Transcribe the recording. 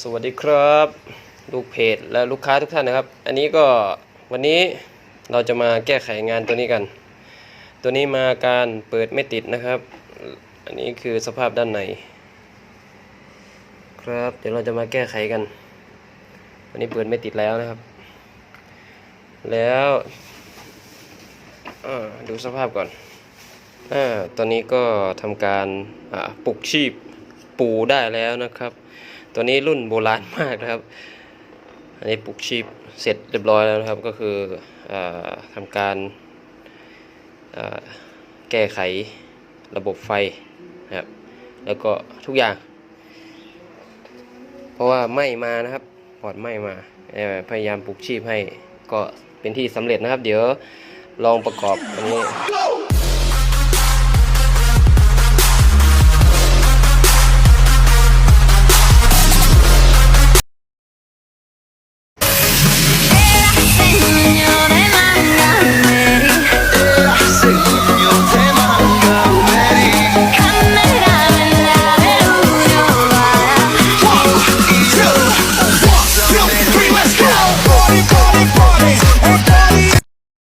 สวัสดีครับ ลูกเพจและลูกค้าทุกท่านนะครับ อันนี้ก็วันนี้เราจะมาแก้ไขงานตัวนี้กัน ตัวนี้มาการเปิดไม่ติดนะครับ อันนี้คือสภาพด้านในครับ เดี๋ยวเราจะมาแก้ไขกัน วันนี้เปิดไม่ติดแล้วนะครับ แล้วดูสภาพก่อนอตอนนี้ก็ทำการปลุกชีพ ปูได้แล้วนะครับ ตัวนี้รุ่นโบราณมากนะครับ อันนี้ปลุกชีพเสร็จเรียบร้อยแล้วนะครับ ก็คืออทำการแก้ไขระบบไฟนะครับ แล้วก็ทุกอย่าง เพราะว่าไหม้มานะครับปอดไหม้มา พยายามปลุกชีพให้ก็เป็นที่สำเร็จนะครับ เดี๋ยวลองประกอบอันนี้ party, and party.